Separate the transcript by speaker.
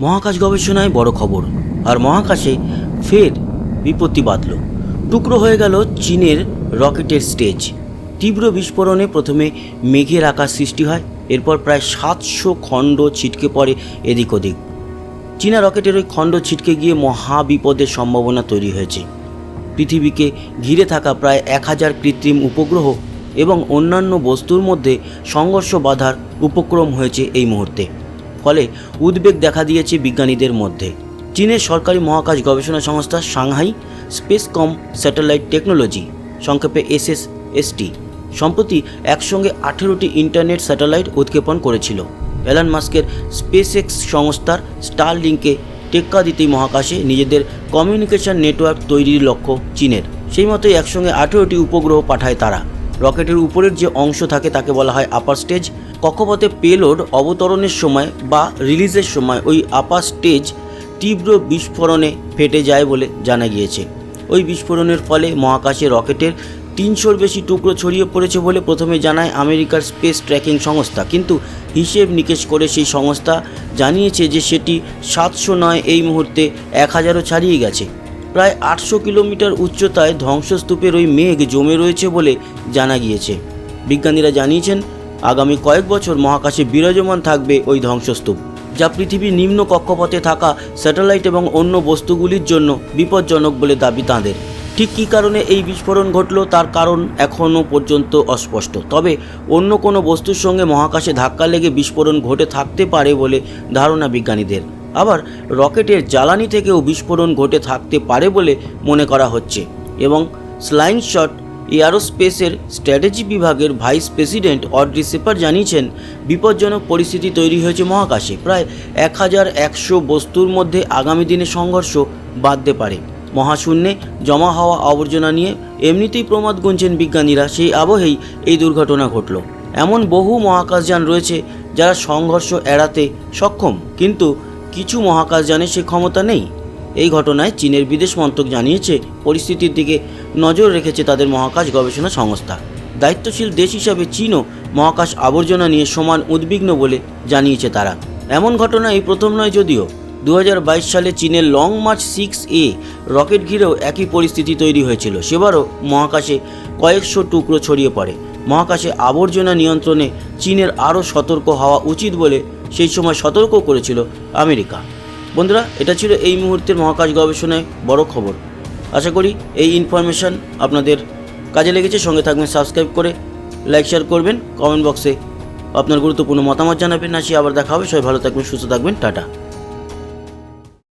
Speaker 1: মহাকাশ গবেষণায় বড় খবর। আর মহাকাশে ফের বিপত্তি বাঁধল। টুকরো হয়ে গেল চীনের রকেটের স্টেজ। তীব্র বিস্ফোরণে প্রথমে মেঘের আকাশ সৃষ্টি হয়, এরপর প্রায় সাতশো খণ্ড ছিটকে পড়ে এদিক ওদিক। চীনা রকেটের ওই খণ্ড ছিটকে গিয়ে মহা বিপদের সম্ভাবনা তৈরি হয়েছে। পৃথিবীকে ঘিরে থাকা প্রায় এক হাজার কৃত্রিম উপগ্রহ এবং অন্যান্য বস্তুর মধ্যে সংঘর্ষ বাধার উপক্রম হয়েছে এই মুহূর্তে। ফলে উদ্বেগ দেখা দিয়েছে বিজ্ঞানীদের মধ্যে। চীনের সরকারি মহাকাশ গবেষণা সংস্থা Shanghai space com satellite technology, সংক্ষেপে এস এস এসএসএসটি সম্প্রতি একসঙ্গে আঠেরোটি ইন্টারনেট স্যাটেলাইট উৎক্ষেপণ করেছিল। এলান মাস্কের স্পেস এক্স সংস্থার স্টার লিঙ্কে টেক্কা দিতেই মহাকাশে নিজেদের কমিউনিকেশন নেটওয়ার্ক তৈরির লক্ষ্য চীনের। সেই মতোই একসঙ্গে আঠেরোটি উপগ্রহ পাঠায় তারা। রকেটের উপরের যে অংশ থাকে তাকে বলা হয় আপার স্টেজ কক্ষপথে পেলোড অবতরণের সময় বা রিলিজের সময় ওই আপার স্টেজ তীব্র বিস্ফোরণে ফেটে যায় বলে জানা গিয়েছে। ওই বিস্ফোরণের ফলে মহাকাশে রকেটের তিনশোর বেশি টুকরো ছড়িয়ে পড়েছে বলে প্রথমে জানায় আমেরিকার স্পেস ট্র্যাকিং সংস্থা। কিন্তু হিসেব নিকেশ করে সেই সংস্থা জানিয়েছে যে সেটি সাতশো নয় এই মুহূর্তে এক হাজারও ছাড়িয়ে গেছে। প্রায় আটশো কিলোমিটার উচ্চতায় ধ্বংসস্তূপের ওই মেঘ জমে রয়েছে বলে জানা গিয়েছে। বিজ্ঞানীরা জানিয়েছেন, আগামী কয়েক বছর মহাকাশে বিরাজমান থাকবে ওই ধ্বংসস্তূপ, যা পৃথিবীর নিম্ন কক্ষপথে থাকা স্যাটেলাইট এবং অন্য বস্তুগুলির জন্য বিপজ্জনক বলে দাবি তাঁদের। ঠিক কী কারণে এই বিস্ফোরণ ঘটল তার কারণ এখনও পর্যন্ত অস্পষ্ট। তবে অন্য কোনো বস্তুর সঙ্গে মহাকাশে ধাক্কা লেগে বিস্ফোরণ ঘটে থাকতে পারে বলে ধারণা বিজ্ঞানীদের। আবার রকেটের জ্বালানি থেকেও বিস্ফোরণ ঘটে থাকতে পারে বলে মনে করা হচ্ছে এবং স্লাইং শট এয়ারোস্পেসের স্ট্র্যাটেজি বিভাগের ভাইস প্রেসিডেন্ট অড্রি সেপার জানিয়েছেন, বিপজ্জনক পরিস্থিতি তৈরি হয়েছে মহাকাশে। প্রায় এক হাজার একশো বস্তুর মধ্যে আগামী দিনে সংঘর্ষ বাঁধতে পারে। মহাশূন্যে জমা হওয়া আবর্জনা নিয়ে এমনিতেই প্রমাদ গুনছেন বিজ্ঞানীরা, সেই আবহেই এই দুর্ঘটনা ঘটল। এমন বহু মহাকাশযান রয়েছে যারা সংঘর্ষ এড়াতে সক্ষম, কিন্তু কিছু মহাকাশযানের সে ক্ষমতা নেই। এই ঘটনায় চীনের বিদেশ মন্ত্রক জানিয়েছে, পরিস্থিতির দিকে নজর রেখেছে তাদের মহাকাশ গবেষণা সংস্থা। দায়িত্বশীল দেশ হিসাবে চীনও মহাকাশ আবর্জনা নিয়ে সমান উদ্বিগ্ন বলে জানিয়েছে তারা। এমন ঘটনা এই প্রথম নয় যদিও। দু হাজার বাইশ সালে চীনের Long March six A rocket ঘিরেও একই পরিস্থিতি তৈরি হয়েছিল। সেবারও মহাকাশে কয়েকশো টুকরো ছড়িয়ে পড়ে। মহাকাশে আবর্জনা নিয়ন্ত্রণে চীনের আরও সতর্ক হওয়া উচিত বলে সেই সময় সতর্ক করেছিল আমেরিকা। বন্ধুরা, এটা ছিল এই মুহূর্তের মহাকাশ গবেষণায় বড় খবর। আশা করি এই ইনফরমেশান আপনাদের কাজে লেগেছে। সঙ্গে থাকবেন সাবস্ক্রাইব করে লাইক শেয়ার করবেন। কমেন্ট বক্সে আপনার গুরুত্বপূর্ণ মতামত জানাবেন। আসি আবার দেখা হবে। সবাই ভালো থাকবেন, সুস্থ থাকবেন। টাটা।